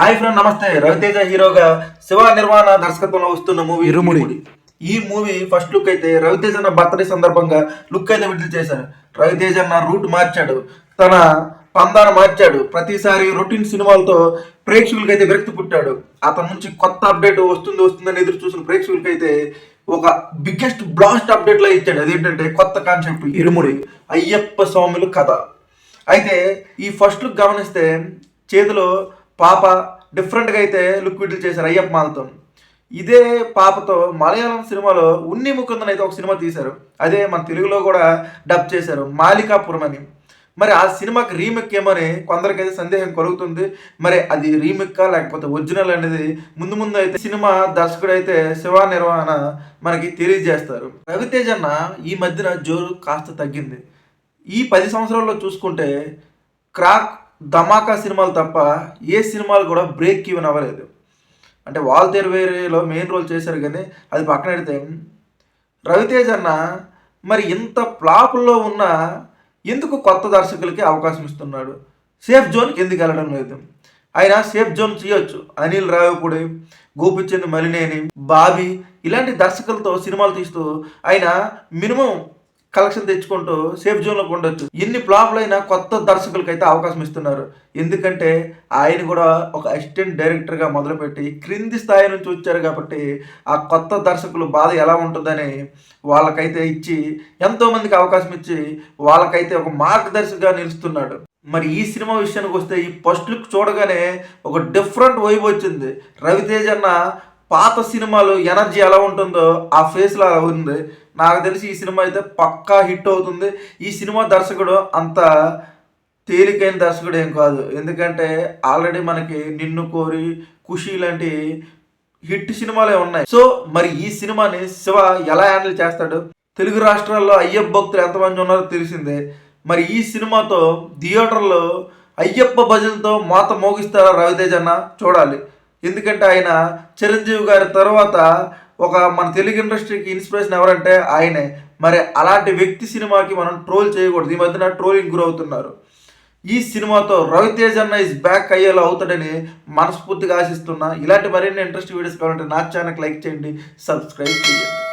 Hi friend నమస్తే. రవితేజ హీరోగా శివ నిర్మాణ దర్శకత్వంలో వస్తున్న మూవీ ఇరుముడి. ఈ మూవీ ఫస్ట్ లుక్ అయితే రవితేజ అన్న బర్త్డే సందర్భంగా లుక్ అయితే విడుదల చేశారు. రవితేజ అన్న రూట్ మార్చాడు. తన పందాన మార్చాడు. ప్రతిసారి రొటీన్ సినిమాలతో ప్రేక్షకులకి అయితే విరక్తి పుట్టాడు. అతని నుంచి కొత్త అప్డేట్ వస్తుంది వస్తుందని ఎదురు చూసిన ప్రేక్షకులకైతే ఒక బిగ్గెస్ట్ బ్లాస్ట్ అప్డేట్లో ఇచ్చాడు. అదేంటంటే కొత్త కాన్సెప్ట్ ఇరుముడి. అయ్యప్ప స్వాములు కథ. అయితే ఈ ఫస్ట్ లుక్ గమనిస్తే చేతిలో పాప డిఫరెంట్గా అయితే లిక్విడ్లు చేశారు అయ్యప్ప మాలతో. ఇదే పాపతో మలయాళం సినిమాలో ఉన్ని ముకుందన్ అయితే ఒక సినిమా తీశారు. అదే మన తెలుగులో కూడా డబ్ చేశారు మాలికాపురం అని. మరి ఆ సినిమాకి రీమేక్ ఏమని కొందరికైతే సందేహం కలుగుతుంది. మరి అది రీమేక్కా లేకపోతే ఒరిజినల్ అనేది ముందు ముందు అయితే సినిమా దర్శకుడు అయితే శివ నిర్వహణ మనకి తెలియజేస్తారు. రవితేజ అన్న ఈ మధ్యన జోరు కాస్త తగ్గింది. ఈ పది సంవత్సరాల్లో చూసుకుంటే క్రాక్ ధమాకా సినిమాలు తప్ప ఏ సినిమాలు కూడా బ్రేక్ ఈవెన్ అవ్వలేదు. అంటే వాల్ వేరేలో మెయిన్ రోల్ చేశారు కానీ అది పక్కన పెడితే రవితేజ్ అన్న మరి ఇంత ఫ్లాపుల్లో ఉన్న ఎందుకు కొత్త దర్శకులకి అవకాశం ఇస్తున్నాడు? సేఫ్ జోన్కి ఎందుకు వెళ్ళడం లేదు? ఆయన సేఫ్ జోన్ చేయొచ్చు. అనిల్ రావిపూడి గోపిచంద్ మలినేని బాబీ ఇలాంటి దర్శకులతో సినిమాలు తీస్తూ ఆయన మినిమం కలెక్షన్ తెచ్చుకుంటూ సేఫ్ జోన్లో ఉండొచ్చు. ఎన్ని ఫ్లాప్లు అయినా కొత్త దర్శకులకు అయితే అవకాశం ఇస్తున్నారు. ఎందుకంటే ఆయన కూడా ఒక అసిస్టెంట్ డైరెక్టర్గా మొదలుపెట్టి క్రింది స్థాయి నుంచి వచ్చారు కాబట్టి ఆ కొత్త దర్శకులు బాధ ఎలా ఉంటుందని వాళ్ళకైతే ఇచ్చి ఎంతోమందికి అవకాశం ఇచ్చి వాళ్ళకైతే ఒక మార్గదర్శిగా నిలుస్తున్నాడు. మరి ఈ సినిమా విషయానికి వస్తే ఈ ఫస్ట్ లుక్ చూడగానే ఒక డిఫరెంట్ వైబ్ వచ్చింది. రవితేజ్ అన్న పాత సినిమాలు ఎనర్జీ ఎలా ఉంటుందో ఆ ఫేస్లో ఉంది. నాకు తెలిసి ఈ సినిమా అయితే పక్కా హిట్ అవుతుంది. ఈ సినిమా దర్శకుడు అంత తేలికైన దర్శకుడు ఏం కాదు. ఎందుకంటే ఆల్రెడీ మనకి నిన్ను కోరి ఖుషి లాంటి హిట్ సినిమాలే ఉన్నాయి. సో మరి ఈ సినిమాని శివ ఎలా హ్యాండిల్ చేస్తాడు? తెలుగు రాష్ట్రాల్లో అయ్యప్ప భక్తులు ఎంతమంది ఉన్నారో తెలిసిందే. మరి ఈ సినిమాతో థియేటర్లో అయ్యప్ప భజనతో మాత మోగిస్తారా రవితేజ అన్న చూడాలి. ఎందుకంటే ఆయన చిరంజీవి గారి తర్వాత ఒక మన తెలుగు ఇండస్ట్రీకి ఇన్స్పిరేషన్ ఎవరంటే ఆయనే. మరి అలాంటి వ్యక్తి సినిమాకి మనం ట్రోల్ చేయకూడదు. ఈ మధ్యన ట్రోలింగ్ గురవుతున్నారు. ఈ సినిమాతో రవితేజ్ అన్న ఇస్ బ్యాక్ అయ్యేలా అవుతాడని మనస్ఫూర్తిగా ఆశిస్తున్నా. ఇలాంటి మరిన్ని ఇంట్రెస్టింగ్ వీడియోస్ కావాలంటే నా ఛానల్కి లైక్ చేయండి. సబ్స్క్రైబ్ చేయండి.